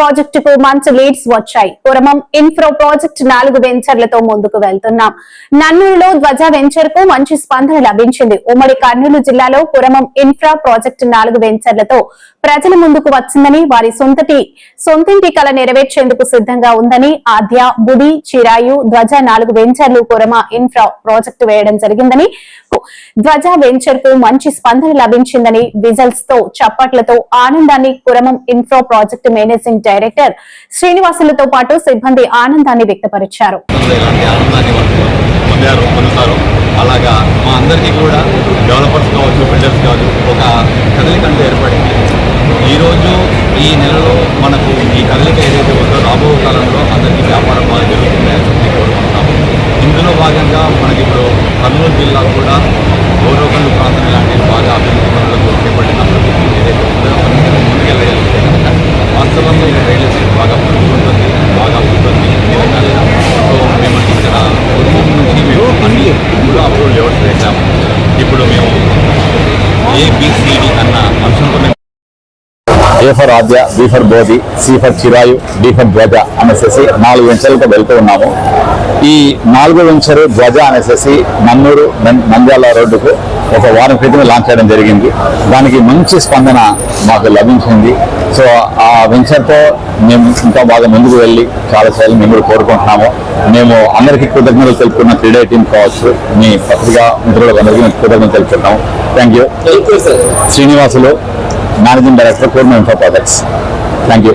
ప్రాజెక్టుకు మంచి లీడ్స్ వచ్చాయి. పురమం ఇన్ఫ్రో ప్రాజెక్ట్ నాలుగు వెంచర్లతో ముందుకు వెళ్తున్నాం. నన్నూరులో ధ్వజ వెంచర్కు మంచి స్పందన లభించింది. ఉమ్మడి కర్నూలు జిల్లాలో పురమం ఇన్ఫ్రా ప్రాజెక్టు నాలుగు వెంచర్లతో ప్రజల ముందుకు వచ్చిందని వారి సొంతటి సొంతింటి కల నెరవేర్చేందుకు సిద్ధంగా ఉందని ఆద్య బుడి చిరాయు ధ్వజ నాలుగు వెంచర్లు పురమ ఇన్ఫ్రా ప్రాజెక్టు వేయడం జరిగిందని ధ్వజ వెంచర్కు మంచి స్పందన లభించిందని విజల్స్తో చప్పట్లతో ఆనందాన్ని పురమం ఇన్ఫ్రా ప్రాజెక్టు మేనేజింగ్ డైరెక్టర్ శ్రీనివాసులతో పాటు సిబ్బంది ఆనందాన్ని వ్యక్తపరిచారు. అలాగా మా అందరికీ కూడా డెవలపర్స్ కావచ్చు బిల్డర్స్ కావచ్చు ఒక కదలికంటూ ఏర్పడింది. ఈరోజు ఈ నెలలో మనకు ఈ కదలిక ఏదైతే ఉందో రాబో కాలంలో అందరికీ వ్యాపారం బాగా జరుగుతుందని చెప్పి కోరుకుంటున్నాము. ఇందులో భాగంగా మనకి ఇప్పుడు కర్నూలు జిల్లా కూడా ఏబిసిడి అన్న అంశంతో మేము A for Aadya B for Bodhi C for Chirayu D for Dhwaja అనేసి నాలుగు వెంచర్లతో వెళ్తూ ఉన్నాము. ఈ నాలుగో వెంచరు ధ్వజ అనేసి నన్నూరు నంద్యాల రోడ్డుకు ఒక వారం క్రితమే లాంచ్ చేయడం జరిగింది. దానికి మంచి స్పందన మాకు లభించింది. సో ఆ వెంచర్తో మేము ఇంకా బాగా ముందుకు వెళ్ళి చాలా చేయాలని మేము కూడా కోరుకుంటున్నాము. మేము అందరికీ కృతజ్ఞతలు తెలుపుకున్న క్రీడా టీం కావచ్చు మీ పత్రికా మిత్రులకు అందరికీ కృతజ్ఞతలు తెలుపుకుంటాము thank you Srinivasulu managing director Kurma info projects thank you